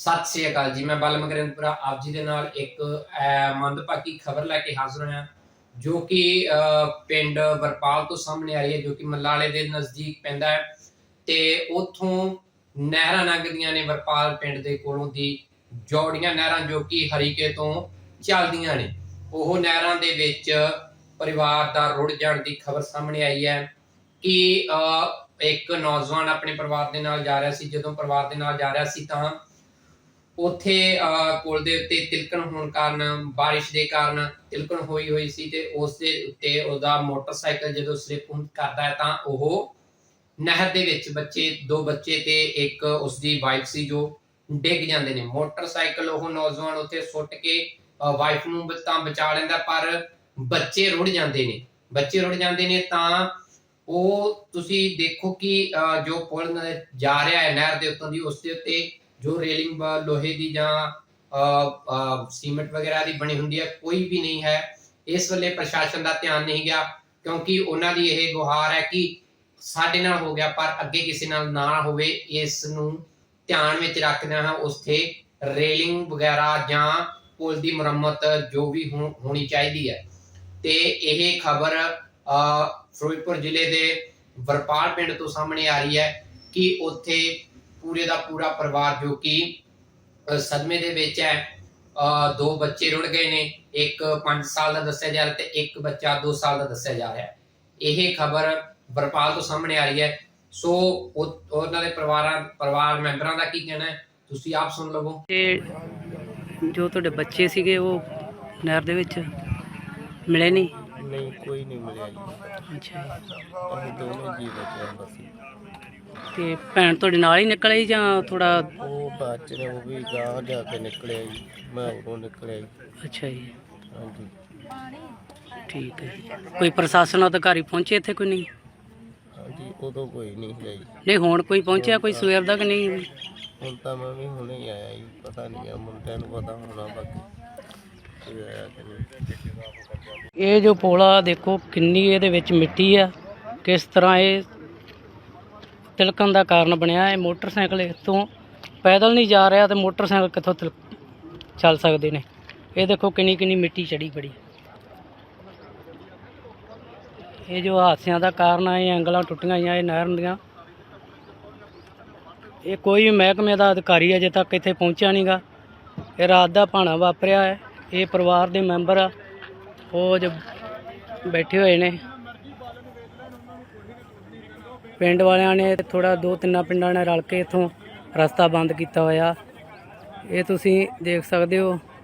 ਸਤਿ ਸ੍ਰੀ ਅਕਾਲ ਜੀ ਮੈਂ ਬਲਮ ਗਰਿੰਦਪੁਰਾ ਆਪ ਜੀ ਦੇ ਨਾਲ ਇੱਕ ਅਹ, ਮੰਦਭਾਗੀ ਖਬਰ ਲੈ ਕੇ ਹਾਜ਼ਰ ਹੋਇਆ ਜੋ ਕਿ ਅਹ, ਪਿੰਡ ਵਰਪਾਲ ਤੋਂ ਸਾਹਮਣੇ ਆ ਰਹੀ ਹੈ ਜੋ ਕਿ ਮੱਲਾਲੇ ਦੇ ਨਜ਼ਦੀਕ ਪੈਂਦਾ ਹੈ। ਤੇ ਉਥੋਂ ਨਹਿਰਾਂ ਲੰਘਦੀਆਂ ਨੇ ਵਰਪਾਲ ਪਿੰਡ ਦੇ ਕੋਲੋਂ ਦੀ ਜੋੜੀਆਂ ਨਹਿਰਾਂ ਜੋ ਕਿ ਹਰੀਕੇ ਤੋਂ ਚੱਲਦੀਆਂ ਨੇ। ਉਹ ਨਹਿਰਾਂ ਦੇ ਵਿੱਚ ਪਰਿਵਾਰ ਦਾ ਰੁੜ ਜਾਣ ਦੀ ਖਬਰ ਸਾਹਮਣੇ ਆਈ ਹੈ ਕਿ ਅਹ, ਇੱਕ ਨੌਜਵਾਨ ਆਪਣੇ ਪਰਿਵਾਰ ਦੇ ਨਾਲ ਜਾ ਰਿਹਾ ਸੀ ਜਦੋਂ ਪਰਿਵਾਰ ਦੇ ਨਾਲ ਜਾ ਰਿਹਾ ਸੀ ਤਾਂ ਉੱਥੇ ਅਹ, ਦੇ ਉੱਤੇ ਤਿਲਕਣ ਹੋਣ ਕਾਰਨ ਬਾਰਿਸ਼ ਦੇ ਕਾਰਨ ਤਿਲਕਣ ਹੋਈ ਹੋਈ ਸੀ ਤੇ ਉਸ ਦੇ ਉੱਤੇ ਉਹਦਾ ਮੋਟਰਸਾਈਕਲ ਜਦੋਂ ਸਲਿਪ ਕਰਦਾ ਹੈ ਤਾਂ ਉਹ ਨਹਿਰ ਦੇ ਵਿੱਚ ਬੱਚੇ ਦੋ ਬੱਚੇ ਤੇ ਇੱਕ ਉਸ ਦੀ ਵਾਈਫ ਸੀ ਜੋ ਡਿੱਗ ਜਾਂਦੇ ਨੇ। ਮੋਟਰਸਾਈਕਲ ਉਹ ਨੌਜਵਾਨ ਉੱਥੇ ਸੁੱਟ ਕੇ ਵਾਈਫ ਨੂੰ ਤਾਂ ਬਚਾ ਲੈਂਦਾ ਪਰ ਬੱਚੇ ਰੁੜ ਜਾਂਦੇ ਨੇ। ਬੱਚੇ ਰੁੜ ਜਾਂਦੇ ਨੇ ਤਾਂ ਉਹ ਤੁਸੀਂ ਦੇਖੋ ਕਿ ਅਹ, ਜੋ ਪੁਲ ਜਾ ਰਿਹਾ ਹੈ ਨਹਿਰ ਦੇ ਉੱਤੋਂ ਦੀ ਉਸ ਦੇ ਉੱਤੇ ਜੋ ਰੇਲਿੰਗ ਲੋਹੇ ਦੀ ਜਾਂ ਸੀਮੈਂਟ ਵਗੈਰਾ ਦੀ ਬਣੀ ਹੁੰਦੀ ਹੈ, ਕੋਈ ਵੀ ਨਹੀਂ ਹੈ। ਇਸ ਵੇਲੇ ਪ੍ਰਸ਼ਾਸਨ ਦਾ ਧਿਆਨ ਨਹੀਂ ਗਿਆ, ਕਿਉਂਕਿ ਉਹਨਾਂ ਦੀ ਇਹ ਗੁਹਾਰ ਹੈ ਕਿ ਸਾਡੇ ਨਾਲ ਹੋ ਗਿਆ, ਪਰ ਅੱਗੇ ਕਿਸੇ ਨਾਲ ਨਾ ਹੋਵੇ, ਇਸ ਨੂੰ ਧਿਆਨ ਵਿੱਚ ਰੱਖਦਿਆਂ ਹਾਂ ਉਸਤੇ ਰੇਲਿੰਗ ਵਗੈਰਾ ਜਾਂ ਪੁਲ ਦੀ ਮੁਰੰਮਤ ਜੋ ਵੀ ਹੋਣੀ ਚਾਹੀਦੀ ਹੈ। ਤੇ ਇਹ ਖਬਰ ਫਿਰੋਜ਼ਪੁਰ ਜ਼ਿਲ੍ਹੇ ਦੇ ਵਰਪਾਲ ਪਿੰਡ ਤੋਂ ਸਾਹਮਣੇ ਆ ਰਹੀ ਹੈ ਕਿ ਉੱਥੇ ਪੂਰੇ ਦਾ ਪੂਰਾ ਪਰਿਵਾਰ ਜੋ ਕਿ ਸਦਮੇ ਦੇ ਵਿੱਚ ਹੈ। ਦੋ ਬੱਚੇ ਰੁੜ ਗਏ ਨੇ। ਇੱਕ 5 ਸਾਲ ਦਾ ਦੱਸਿਆ ਜਾ ਰਿਹਾ ਤੇ ਇੱਕ ਬੱਚਾ 2 ਸਾਲ ਦਾ ਦੱਸਿਆ ਜਾ ਰਿਹਾ। ਇਹ ਖਬਰ ਵਰਪਾਲ ਤੋਂ ਸਾਹਮਣੇ ਆ ਰਹੀ ਹੈ। ਸੋ ਉਹ- ਉਹਨਾਂ ਦੇ ਪਰਿਵਾਰਾਂ ਪਰਿਵਾਰ ਮੈਂਬਰਾਂ ਦਾ ਕੀ ਕਹਿਣਾ ਹੈ? ਤੁਸੀਂ ਆਪ ਸੁਣ ਲਵੋ। ਤੇ ਜੋ ਤੁਹਾਡੇ ਬੱਚੇ ਸੀਗੇ ਉਹ ਨਹਿਰ ਦੇ ਵਿੱਚ ਮਿਲੇ ਨਹੀਂ? ਨਹੀਂ ਕੋਈ ਨਹੀਂ ਮਿਲਿਆ ਜੀ। ਅੱਛਾ ਜੀ। ਅਸੀਂ ਦੋਵੇਂ ਜੀ ਬਚੇ ਬਸ ਤੇ ਭੈਣ ਤੁਹਾਡੇ ਨਾਲ ਹੀ ਨਿਕਲ ਆਈ ਜਾਂ ਥੋੜਾ ਉਹ ਬਾਅਦ ਨੇ ਉਹ ਵੀ ਗਾਂ ਜਾ ਕੇ ਨਿਕਲਿਆ ਜੀ ਮੈਂ ਉਰੋਂ ਨਿਕਲਿਆ ਜੀ। ਅੱਛਾ ਜੀ। ਹਾਂਜੀ। ਠੀਕ ਹੈ। ਕੋਈ ਪ੍ਰਸ਼ਾਸਨ ਅਧਿਕਾਰੀ ਪਹੁੰਚੇ ਇੱਥੇ ਕੋਈ ਨਹੀਂ? ਹਾਂਜੀ ਉਦੋਂ ਕੋਈ ਨਹੀਂ ਹੈ ਜੀ। ਨਹੀਂ ਹੁਣ ਕੋਈ ਪਹੁੰਚਿਆ ਕੋਈ ਸਵੇਰ ਦਾ ਕਿ ਨਹੀਂ? ਹੁਣ ਤਾਂ ਮੈਂ ਵੀ ਹੁਣੇ ਹੀ ਆਇਆ ਜੀ ਪਤਾ ਨਹੀਂ ਆ ਮੁੰਡਿਆਂ ਨੂੰ ਪਤਾ ਹੋਣਾ ਬਾਕੀ। ਕੋਈ ਆਇਆ ਕਿ ਨਹੀਂ। ਇਹ ਜੋ ਪੋਲਾ ਦੇਖੋ ਕਿੰਨੀ ਇਹਦੇ ਵਿੱਚ ਮਿੱਟੀ ਆ ਕਿਸ ਤਰ੍ਹਾਂ ਇਹ ਤਿਲਕਣ ਦਾ ਕਾਰਨ ਬਣਿਆ ਇਹ ਮੋਟਰਸਾਈਕਲ ਇੱਥੋਂ ਪੈਦਲ ਨਹੀਂ ਜਾ ਰਿਹਾ ਤੇ ਮੋਟਰਸਾਈਕਲ ਕਿੱਥੋਂ ਤਿਲਕ ਚੱਲ ਸਕਦੇ ਨੇ। ਇਹ ਦੇਖੋ ਕਿੰਨੀ ਕਿੰਨੀ ਮਿੱਟੀ ਚੜੀ ਪੜੀ ਇਹ ਜੋ ਹਾਦਸਿਆਂ ਦਾ ਕਾਰਨ ਆ, ਇਹ ਐਂਗਲਾਂ ਟੁੱਟੀਆਂ ਹੋਈਆਂ, ਇਹ ਨਹਿਰ ਦੀਆਂ। ਇਹ ਕੋਈ ਮਹਿਕਮੇ ਦਾ ਅਧਿਕਾਰੀ ਅਜੇ ਤੱਕ ਇੱਥੇ ਪਹੁੰਚਿਆ ਨਹੀਂਗਾ ਇਹ ਰਾਤ ਦਾ ਭਾਣਾ ਵਾਪਰਿਆ ਹੈ। ਇਹ ਪਰਿਵਾਰ ਦੇ ਮੈਂਬਰ ਆ। ਉਹ ਜੋ ਬੈਠੇ ਹੋਏ ਨੇ। ਪਿੰਡ ਵਾਲਿਆਂ ਨੇ ਥੋੜਾ ਦੋ ਤਿੰਨਾਂ ਪਿੰਡਾਂ ਨੇ ਰਲ ਕੇ ਇਥੋਂ ਰਸਤਾ ਬੰਦ ਕੀਤਾ ਹੋਇਆ। ਇਹ ਤੁਸੀਂ ਦੇਖ ਸਕਦੇ ਹੋ।